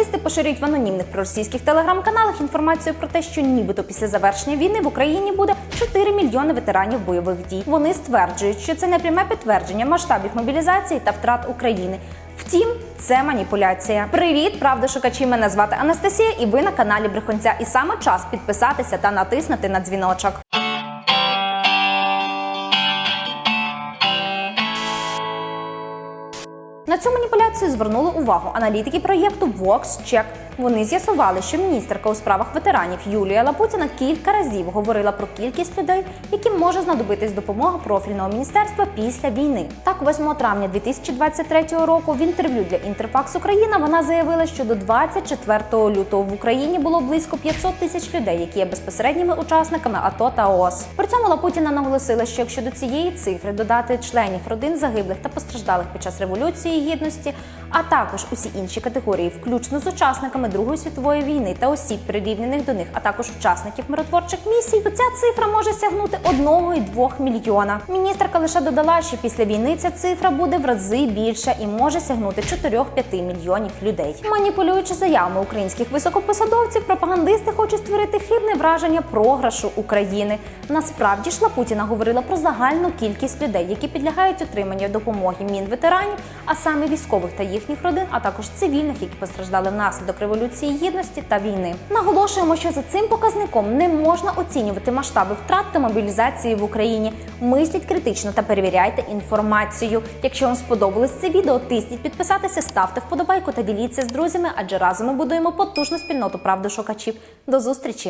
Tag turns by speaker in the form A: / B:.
A: пропагандисти поширюють в анонімних проросійських телеграм-каналах інформацію про те, що нібито після завершення війни в Україні буде 4 мільйони ветеранів бойових дій. Вони стверджують, що це не пряме підтвердження масштабів мобілізації та втрат України. Втім, це маніпуляція. Привіт, правда, шукачі. Мене звати Анастасія, і ви на каналі Брехунця. І саме час підписатися та натиснути на дзвіночок. На цю маніпуляцію звернули увагу аналітики проєкту VoxCheck. Вони з'ясували, що міністерка у справах ветеранів Юлія Лапутіна кілька разів говорила про кількість людей, яким може знадобитись допомога профільного міністерства після війни. Так, 8 травня 2023 року в інтерв'ю для Інтерфакс Україна вона заявила, що до 24 лютого в Україні було близько 500 тисяч людей, які є безпосередніми учасниками АТО та ООС. При цьому Лапутіна наголосила, що якщо до цієї цифри додати членів родин загиблих та постраждалих під час революції гідності, а також усі інші категорії, включно з учасниками Другої світової війни та осіб, прирівняних до них, а також учасників миротворчих місій, то ця цифра може сягнути 1,2 мільйона. Міністерка лише додала, що після війни ця цифра буде в рази більша і може сягнути 4-5 мільйонів людей. Маніпулюючи заявами українських високопосадовців, пропагандисти хочуть створити хибне враження програшу України. Насправді ж Лапутіна говорила про загальну кількість людей, які підлягають отриманню допомоги мінветеранів, а саме військових та їхніх родин, а також цивільних, які постраждали внаслідок революції гідності та війни. Наголошуємо, що за цим показником не можна оцінювати масштаби втрат та мобілізації в Україні. Мисліть критично та перевіряйте інформацію. Якщо вам сподобалось це відео, тисніть підписатися, ставте вподобайку та діліться з друзями, адже разом ми будуємо потужну спільноту правдошукачів. До зустрічі!